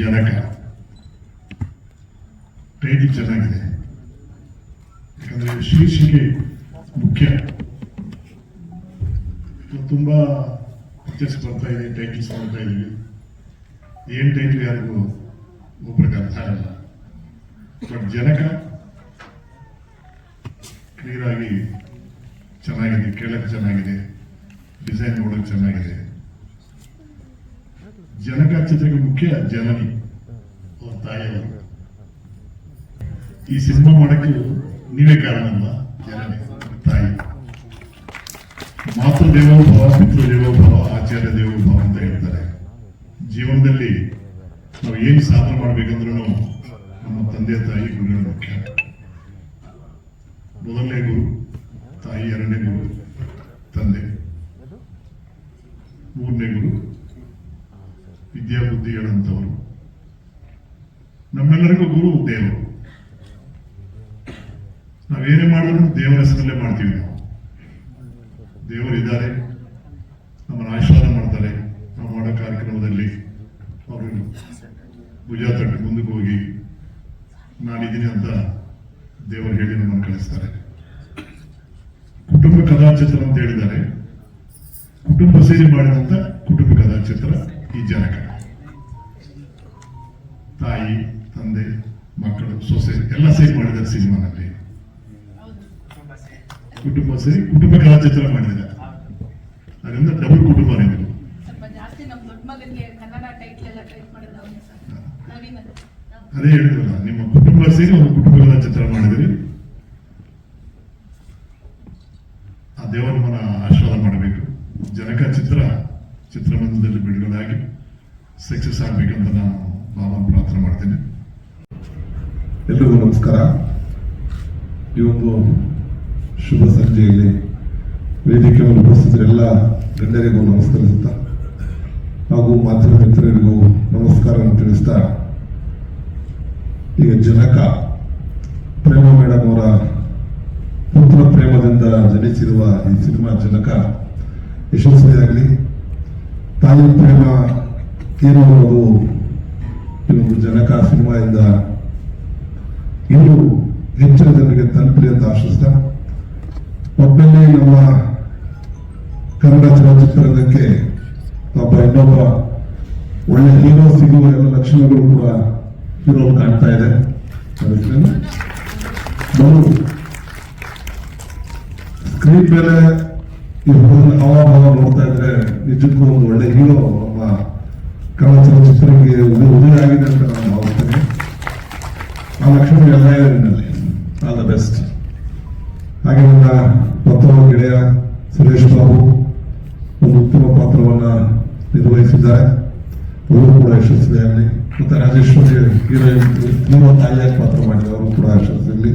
ಜನಕ. Title ಚೆನ್ನಾಗಿದೆ. ಯಾಕಂದ್ರೆ ಶೀರ್ಷಿಕೆ ಮುಖ್ಯ. ತುಂಬ ಪಿಕ್ಚರ್ಸ್ ಬರ್ತಾ ಇದೆ ಟೈಟಲ್ಸ್ ನೋಡ್ತಾ ಇದೀವಿ ಏನ್ ಟೈಟಲ್ ಯಾರಿಗೂ ಒಬ್ಬರಿಗೆ ಅರ್ಥ ಆಗಲ್ಲ. ಬಟ್ ಜನಕ ಕ್ಲಿಯರ್ ಆಗಿ ಚೆನ್ನಾಗಿದೆ ಕೇಳಕ್ಕೆ ಚೆನ್ನಾಗಿದೆ ಡಿಸೈನ್ ನೋಡಕ್ಕೆ ಚೆನ್ನಾಗಿದೆ. ಜನಕ ಚಿತ್ರಕ್ಕೆ ಮುಖ್ಯ ಜನನಿ ಅವ್ರ ತಾಯಿಯವರು ಈ ಸಿನಿಮಾ ಮಾಡಕ್ಕೆ ನೀವೇ ಕಾರಣ ಅಲ್ಲ ಜನನಿ ತಾಯಿ. ಮಾತೃ ದೇವೋಭವ ಪಿತೃ ದೇವೋಭವ ಆಚಾರ್ಯ ದೇವೋಭವ ಅಂತ ಹೇಳ್ತಾರೆ. ಜೀವನದಲ್ಲಿ ನಾವು ಏನು ಸಾಧನೆ ಮಾಡ್ಬೇಕಂದ್ರೂ ನಮ್ಮ ತಂದೆ ತಾಯಿ ಗುರುಗಳು ಮುಖ್ಯ. ಮೊದಲನೇ ಗುರು, ತಾಯಿ ಎರಡನೇ ಗುರು, ತಂದೆ. ಮೂರನೇ ಗುರು ವಿದ್ಯಾಬುದ್ಧಿಗಳಂತವರು ನಮ್ಮೆಲ್ಲರಿಗೂ ಗುರು ದೇವರು. ನಾವೇನೇ ಮಾಡಿದ್ರು ದೇವರ ಹೆಸರಲ್ಲೇ ಮಾಡ್ತೀವಿ ನಾವು. ದೇವರಿದ್ದಾರೆ ನಮ್ಮನ್ನು ಆಶೀರ್ವಾದ ಮಾಡ್ತಾರೆ. ನಾವು ಮಾಡೋ ಕಾರ್ಯಕ್ರಮದಲ್ಲಿ ಅವರು ಪೂಜಾ ತಟ್ಟಿ ಮುಂದಕ್ಕೆ ಹೋಗಿ ನಾನಿದ್ದೀನಿ ಅಂತ ದೇವರು ಹೇಳಿ ನಮ್ಮನ್ನು ಕಳಿಸ್ತಾರೆ. ಕುಟುಂಬ ಕದಾಚಿತ್ರ ಅಂತ ಹೇಳಿದ್ದಾರೆ. ಕುಟುಂಬ ಸೇರಿ ಮಾಡಿದಂತ ಎಲ್ಲ ಸೇರಿ ಮಾಡಿದ್ದಾರೆ ಸಿನಿಮಾನಲ್ಲಿ ಕುಟುಂಬ ಸೇರಿ. ಕುಟುಂಬ ಕಥಾಚಿತ್ರ ಮಾಡಿದ್ದಾರೆ. ಅದರಿಂದ ಡಬಲ್ ಕುಟುಂಬ ನೀವು ಸ್ವಲ್ಪ ಜಾಸ್ತಿ ನಮ್ ದೊಡ್ಡ ಮಗನಿಗೆ ಕನ್ನಡ ಟೈಟ್ಲ್ ಎಲ್ಲ ಟೈಪ್ ಮಾಡಿದ ಅವನೇ ಸರ್ ನವೀನ್ ಅಂತ. ಅದೇ ಹೇಳಿದ್ರಲ್ಲ ನಿಮ್ಮ ಕುಟುಂಬ ಸೇರಿ ಒಂದು ಕುಟುಂಬದ ಚಿತ್ರ ಮಾಡಿದಿರಿ ಆ ದೇವರ ಮನ ಆಶೀರ್ವಾದ ಮಾಡಬೇಕು. ಜನಕ ಚಿತ್ರ ಚಿತ್ರಮಂದಿರದಲ್ಲಿ ಬಿಡುಗಡೆಯಾಗಿ ಸಕ್ಸಸ್ ಆಗ್ಬೇಕಂತ ನಾನು ಭಾವನ ಪ್ರಾರ್ಥನೆ ಮಾಡ್ತೇನೆ. ಎಲ್ರಿಗೂ ನಮಸ್ಕಾರ. ಈ ಒಂದು ಶುಭ ಸಂಜೆಯಲ್ಲಿ ವೇದಿಕೆ ಮೇಲೆ ಉಪಸ್ಥಿತರೆಲ್ಲ ಗಣ್ಯರಿಗೂ ನಮಸ್ಕರಿಸುತ್ತಾ ಹಾಗೂ ಮಾಧ್ಯಮ ಮಿತ್ರರಿಗೂ ನಮಸ್ಕಾರ ತಿಳಿಸ್ತಾ, ಈಗ ಜನಕ ಪ್ರೇಮ ಮೇಡಮ್ ಅವರ ಪುತ್ರ ಪ್ರೇಮದಿಂದ ಜನಿಸಿರುವ ಈ ಸಿನಿಮಾ ಜನಕ ಯಶಸ್ವಿಯಾಗಲಿ ತಾಯಿ ಪ್ರೇಮ ಏನು ಅನ್ನೋದು ಈ ಒಂದು ಜನಕ ಸಿನಿಮಾದಿಂದ ಜನರಿಗೆ ತಲುಪಲಿ ಅಂತ ಆಶಿಸ್ತಾ ಒಬ್ಬಲ್ಲಿ ನಮ್ಮ ಕನ್ನಡ ಚಲನಚಿತ್ರರಂಗಕ್ಕೆ ಒಬ್ಬ ಇನ್ನೊಬ್ಬ ಒಳ್ಳೆ ಹೀರೋ ಸಿಗುವ ಎಲ್ಲ ಲಕ್ಷಣಗಳು ಕೂಡ ಹೀರೋ ಕಾಣ್ತಾ ಇದೆ. ಸ್ಕ್ರೀನ್ ಮೇಲೆ ಹಾವಭಾವ ನೋಡ್ತಾ ಇದ್ರೆ ನಿಜಕ್ಕೂ ಒಂದು ಒಳ್ಳೆ ಹೀರೋ ನಮ್ಮ ಕನ್ನಡ ಚಲನಚಿತ್ರಕ್ಕೆ ಉದಯ ಆಗಿದೆ ಅಂತ ನಾನು ಭಾವಿಸ್ತೇನೆ. ಆ ಲಕ್ಷಣ ಎಲ್ಲ ಇದೆ. ದ ಬೆಸ್ಟ್ ಹಾಗೆ ನನ್ನ ಮತ್ತೊಬ್ಬ ಗೆಳೆಯ ಸುರೇಶ್ ಬಾಬು ಒಂದು ಉತ್ತಮ ಪಾತ್ರವನ್ನು ನಿರ್ವಹಿಸಿದ್ದಾರೆ. ಅವರು ಕೂಡ ಯಶಸ್ವಿಯಾಗಲಿ. ಮತ್ತು ರಾಜೇಶ್ವರಿ ಹೀರೋಯಿನ್ ನಿಮ್ಮ ತಾಯಿಯಾಗಿ ಪಾತ್ರ ಮಾಡಿದ್ದಾರೆ ಅವರು ಕೂಡ ಯಶಸ್ವಿಯಾಗಲಿ.